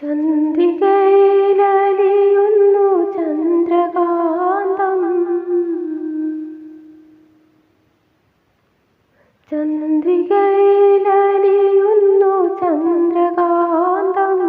ചന്ദ്രികയിലലിയുന്നു ചന്ദ്രകാന്തം. ചന്ദ്രികയിലലിയുന്നു ചന്ദ്രകാന്തം.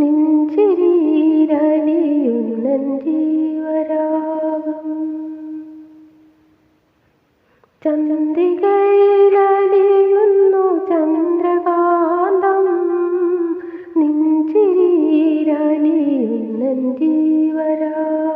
നെഞ്ചിരിയിലലിയുന്നൻ ജീവരാഗം ചന്ദ്രികയിലലിയുന്നു നെഞ്ചിരിയിലലിയുന്നൻ ജീവരാഗം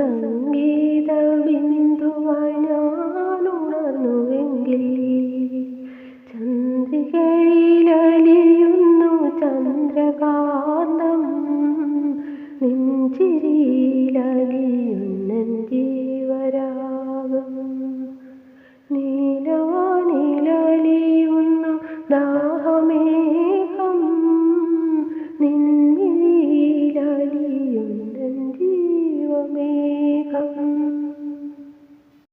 സംഗീത ബിന്ദുവായി ഞാനുണർന്നുവെങ്കിൽ ചന്ദ്രികയിലലിയുന്നു ചന്ദ്രകാന്തം. നെഞ്ചിരിയിലലിയുന്ന ജീവരാഗം. നീലവാനിലലിയുന്നു ദാഹ